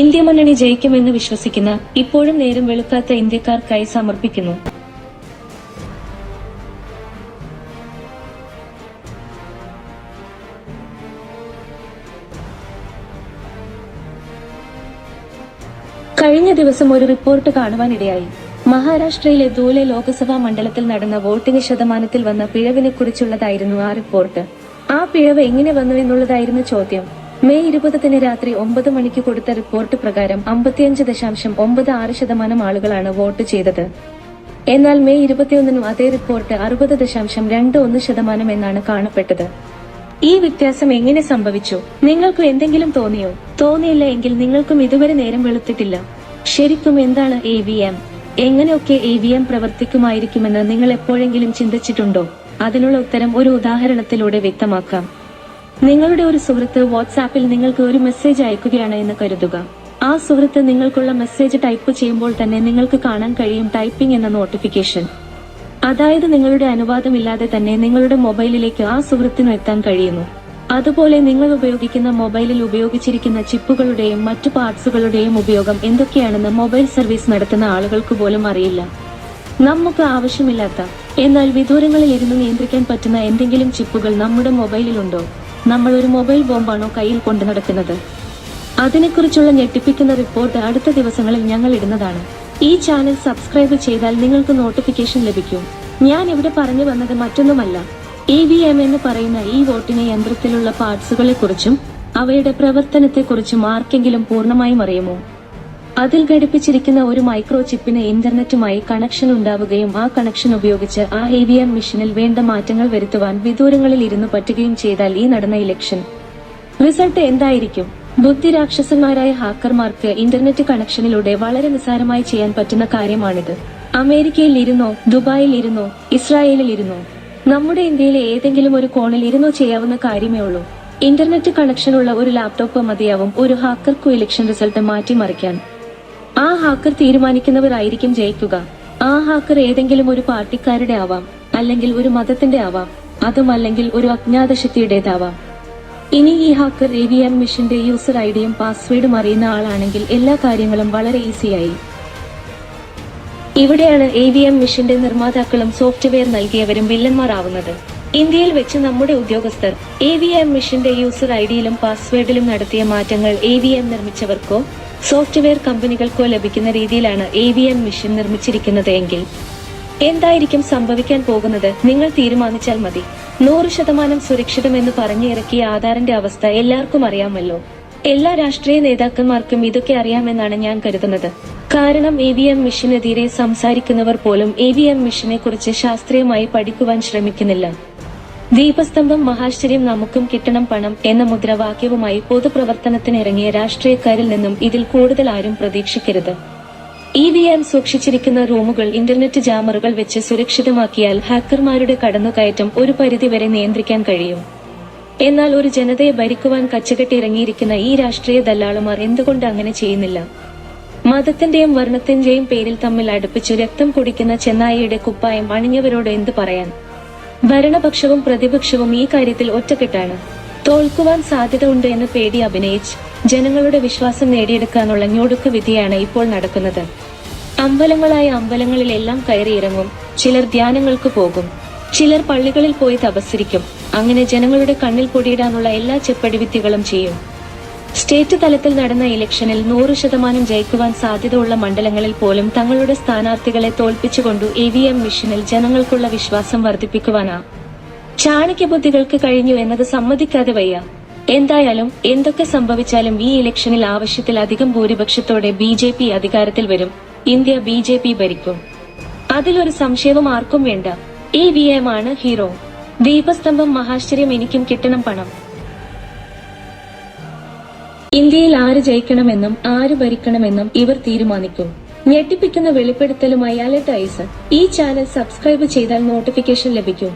India മുന്നണി ജയിക്കുമെന്ന് വിശ്വസിക്കുന്ന ഇപ്പോഴും നേരം വെളുക്കാത്ത ഇന്ത്യക്കാർക്കായി സമർപ്പിക്കുന്നു. കഴിഞ്ഞ ദിവസം ഒരു റിപ്പോർട്ട് കാണുവാനിടയായി. മഹാരാഷ്ട്രയിലെ ധൂലെ ലോക്സഭാ മണ്ഡലത്തിൽ നടന്ന വോട്ടിംഗ് ശതമാനത്തിൽ വന്ന പിഴവിനെ കുറിച്ചുള്ളതായിരുന്നു ആ റിപ്പോർട്ട്. ആ പിഴവ് എങ്ങനെ വന്നു എന്നുള്ളതായിരുന്നു ചോദ്യം. മെയ് ഇരുപതിന് രാത്രി ഒമ്പത് മണിക്ക് കൊടുത്ത റിപ്പോർട്ട് പ്രകാരം അമ്പത്തിയഞ്ച് ദശാംശം ഒമ്പത് ആറ് ശതമാനം ആളുകളാണ് വോട്ട് ചെയ്തത്. എന്നാൽ മെയ് ഇരുപത്തിയൊന്നിനും അതേ റിപ്പോർട്ട് അറുപത് ദശാംശം രണ്ട് ഒന്ന് ശതമാനം എന്നാണ് കാണപ്പെട്ടത്. ഈ വ്യത്യാസം എങ്ങനെ സംഭവിച്ചു? നിങ്ങൾക്കും എന്തെങ്കിലും തോന്നിയോ? തോന്നിയില്ല എങ്കിൽ നിങ്ങൾക്കും ഇതുവരെ നേരം വെളുത്തിട്ടില്ല. ശരിക്കും എന്താണ് എ വി എം എങ്ങനെയൊക്കെ എ വി എം പ്രവർത്തിക്കുമായിരിക്കുമെന്ന് നിങ്ങൾ എപ്പോഴെങ്കിലും ചിന്തിച്ചിട്ടുണ്ടോ? അതിനുള്ള ഉത്തരം ഒരു ഉദാഹരണത്തിലൂടെ വ്യക്തമാക്കാം. നിങ്ങളുടെ ഒരു സുഹൃത്ത് വാട്സാപ്പിൽ നിങ്ങൾക്ക് ഒരു മെസ്സേജ് അയക്കുകയാണ് എന്ന് കരുതുക. ആ സുഹൃത്ത് നിങ്ങൾക്കുള്ള മെസ്സേജ് ടൈപ്പ് ചെയ്യുമ്പോൾ തന്നെ നിങ്ങൾക്ക് കാണാൻ കഴിയും ടൈപ്പിംഗ് എന്ന നോട്ടിഫിക്കേഷൻ. അതായത് നിങ്ങളുടെ അനുവാദമില്ലാതെ തന്നെ നിങ്ങളുടെ മൊബൈലിലേക്ക് ആ സുഹൃത്തിനു എത്താൻ കഴിയുന്നു. അതുപോലെ നിങ്ങൾ ഉപയോഗിക്കുന്ന മൊബൈലിൽ ഉപയോഗിച്ചിരിക്കുന്ന ചിപ്പുകളുടെയും മറ്റു പാർട്സുകളുടെയും ഉപയോഗം എന്തൊക്കെയാണെന്ന് മൊബൈൽ സർവീസ് നടത്തുന്ന ആളുകൾക്ക് പോലും അറിയില്ല. നമുക്ക് ആവശ്യമില്ലാത്ത എന്നാൽ വിദൂരങ്ങളിൽ ഇരുന്ന് നിയന്ത്രിക്കാൻ പറ്റുന്ന എന്തെങ്കിലും ചിപ്പുകൾ നമ്മുടെ മൊബൈലിലുണ്ടോ? നമ്മൾ ഒരു മൊബൈൽ ബോംബാണോ കയ്യിൽ കൊണ്ടു നടക്കുന്നത്? അതിനെക്കുറിച്ചുള്ള ഞെട്ടിപ്പിക്കുന്ന റിപ്പോർട്ട് അടുത്ത ദിവസങ്ങളിൽ ഞങ്ങൾ ഇടുന്നതാണ്. ഈ ചാനൽ സബ്സ്ക്രൈബ് ചെയ്താൽ നിങ്ങൾക്ക് നോട്ടിഫിക്കേഷൻ ലഭിക്കും. ഞാൻ ഇവിടെ പറഞ്ഞു വന്നത് മറ്റൊന്നുമല്ല. ഇ വി എം എന്ന് പറയുന്ന ഈ വോട്ടിനെ യന്ത്രത്തിലുള്ള പാർട്സുകളെക്കുറിച്ചും അവയുടെ പ്രവർത്തനത്തെക്കുറിച്ചും ആർക്കെങ്കിലും പൂർണമായും അറിയുമോ? അതിൽ ഘടിപ്പിച്ചിരിക്കുന്ന ഒരു മൈക്രോ ചിപ്പിന് ഇന്റർനെറ്റുമായി കണക്ഷൻ ഉണ്ടാവുകയും ആ കണക്ഷൻ ഉപയോഗിച്ച് ആ എം മെഷീനിൽ വേണ്ട മാറ്റങ്ങൾ വരുത്തുവാൻ വിദൂരങ്ങളിൽ ഇരുന്ന് പറ്റുകയും ചെയ്താൽ ഈ നടന്ന ഇലക്ഷൻ. റിസൾട്ട് എന്തായിരിക്കും? ബുദ്ധിരാക്ഷസന്മാരായ ഹാക്കർമാർക്ക് ഇന്റർനെറ്റ് കണക്ഷനിലൂടെ വളരെ നിസ്സാരമായി ചെയ്യാൻ പറ്റുന്ന കാര്യമാണിത്. അമേരിക്കയിൽ ഇരുന്നോ ദുബായിൽ ഇരുന്നോ ഇസ്രായേലിൽ ഇരുന്നോ? നമ്മുടെ ഇന്ത്യയിലെ ഏതെങ്കിലും ഒരു കോണിൽ ഇരുന്നോ ചെയ്യാവുന്ന കാര്യമേ ഉള്ളൂ. ഇന്റർനെറ്റ് കണക്ഷനുള്ള ഒരു ലാപ്ടോപ്പ് മതിയാവും ഒരു ഹാക്കർക്കു ഇലക്ഷൻ റിസൾട്ട് മാറ്റിമറിക്കാൻ. ആ ഹാക്കർ തീരുമാനിക്കുന്നവരായിരിക്കും ജയിക്കുക. ആ ഹാക്കർ ഏതെങ്കിലും ഒരു പാർട്ടിക്കാരുടെ ആവാം അല്ലെങ്കിൽ ഒരു മതത്തിന്റെ ആവാം അതുമല്ലെങ്കിൽ ഒരു അജ്ഞാത ശക്തിയുടേതാവാം ഇനി ഈ ഹാക്കർ എ വി എം മിഷന്റെ യൂസർ ഐഡിയും പാസ്വേഡും അറിയുന്ന ആളാണെങ്കിൽ എല്ലാ കാര്യങ്ങളും വളരെ ഈസിയായി. ഇവിടെയാണ് എ വി എം മിഷന്റെ നിർമ്മാതാക്കളും സോഫ്റ്റ്വെയർ നൽകിയവരും വില്ലന്മാരാവുന്നത്. ഇന്ത്യയിൽ വെച്ച് നമ്മുടെ ഉദ്യോഗസ്ഥർ എ വി എം മിഷന്റെ യൂസർ ഐഡിയിലും പാസ്വേഡിലും നടത്തിയ മാറ്റങ്ങൾ എ വി എം നിർമ്മിച്ചവർക്കോ സോഫ്റ്റ്വെയർ കമ്പനികൾക്കോ ലഭിക്കുന്ന രീതിയിലാണ് എ വി എം മിഷൻ നിർമ്മിച്ചിരിക്കുന്നത് എങ്കിൽ. എന്തായിരിക്കും സംഭവിക്കാൻ പോകുന്നത്? നിങ്ങൾ തീരുമാനിച്ചാൽ മതി. നൂറ് ശതമാനം സുരക്ഷിതമെന്ന് പറഞ്ഞിറക്കിയ ആധാറിന്റെ അവസ്ഥ എല്ലാവർക്കും അറിയാമല്ലോ. എല്ലാ രാഷ്ട്രീയ നേതാക്കന്മാർക്കും ഇതൊക്കെ അറിയാമെന്നാണ് ഞാൻ കരുതുന്നത്. കാരണം എ വി എം മിഷനെതിരെ സംസാരിക്കുന്നവർ പോലും എ വി എം മിഷനെ കുറിച്ച് ശാസ്ത്രീയമായി പഠിക്കുവാൻ ശ്രമിക്കുന്നില്ല. ദീപസ്തംഭം മഹാശ്ചര്യം നമുക്കും കിട്ടണം പണം എന്ന മുദ്രാവാക്യവുമായി പൊതുപ്രവർത്തനത്തിനിറങ്ങിയ രാഷ്ട്രീയക്കാരിൽ നിന്നും ഇതിൽ കൂടുതൽ ആരും പ്രതീക്ഷിക്കരുത്. ഇ വി എം സൂക്ഷിച്ചിരിക്കുന്ന റൂമുകൾ ഇന്റർനെറ്റ് ജാമറുകൾ വെച്ച് സുരക്ഷിതമാക്കിയാൽ ഹാക്കർമാരുടെ കടന്നുകയറ്റം ഒരു പരിധിവരെ നിയന്ത്രിക്കാൻ കഴിയും. എന്നാൽ ഒരു ജനതയെ ഭരിക്കുവാൻ കച്ചകെട്ടിറങ്ങിയിരിക്കുന്ന ഈ രാഷ്ട്രീയ ദല്ലാളുമാർ എന്തുകൊണ്ട് അങ്ങനെ ചെയ്യുന്നില്ല? മതത്തിന്റെയും വർണത്തിന്റെയും പേരിൽ തമ്മിൽ അടുപ്പിച്ചു രക്തം കുടിക്കുന്ന ചെന്നായിയുടെ കുപ്പായം അണിഞ്ഞവരോട് എന്തു പറയാൻ? ഭരണപക്ഷവും പ്രതിപക്ഷവും ഈ കാര്യത്തിൽ ഒറ്റക്കെട്ടാണ്. തോൽക്കുവാൻ സാധ്യത ഉണ്ട് എന്ന് പേടി അഭിനയിച്ച് ജനങ്ങളുടെ വിശ്വാസം നേടിയെടുക്കാനുള്ള ഞൊടുക്ക വിധിയാണ് ഇപ്പോൾ നടക്കുന്നത്. അമ്പലങ്ങളായ അമ്പലങ്ങളിലെല്ലാം കയറിയിറങ്ങും ചിലർ ധ്യാനങ്ങൾക്ക് പോകും. ചിലർ പള്ളികളിൽ പോയി തപസ്സിരിക്കും അങ്ങനെ ജനങ്ങളുടെ കണ്ണിൽ പൊടിയിടാനുള്ള എല്ലാ ചെപ്പടിവിത്തികളും ചെയ്യും. സ്റ്റേറ്റ് തലത്തിൽ നടന്ന ഇലക്ഷനിൽ നൂറ് ശതമാനം ജയിക്കുവാൻ സാധ്യതയുള്ള മണ്ഡലങ്ങളിൽ പോലും തങ്ങളുടെ സ്ഥാനാർത്ഥികളെ തോൽപ്പിച്ചുകൊണ്ടു എ വി എം മിഷനിൽ ജനങ്ങൾക്കുള്ള വിശ്വാസം വർദ്ധിപ്പിക്കുവാനാ. ചാണക്യബുദ്ധികൾക്ക് കഴിഞ്ഞു എന്നത് സമ്മതിക്കാതെ വയ്യ. എന്തായാലും എന്തൊക്കെ സംഭവിച്ചാലും ഈ ഇലക്ഷനിൽ ആവശ്യത്തിലധികം ഭൂരിപക്ഷത്തോടെ ബി ജെ പി അധികാരത്തിൽ വരും. ഇന്ത്യ ബി ജെ പി ഭരിക്കും. അതിലൊരു സംശയവും ആർക്കും വേണ്ട. ഇ വി എം ആണ് ഹീറോ. ദീപസ്തംഭം മഹാശ്ചര്യം എനിക്കും കിട്ടണം പണം. ഇന്ത്യയിൽ ആര് ജയിക്കണമെന്നും ആര് ഭരിക്കണമെന്നും ഇവർ തീരുമാനിക്കും. ഞെട്ടിപ്പിക്കുന്ന വെളിപ്പെടുത്തലുമായി അലർട്ട് ഐസ് ഈ ചാനൽ സബ്സ്ക്രൈബ് ചെയ്താൽ നോട്ടിഫിക്കേഷൻ ലഭിക്കും.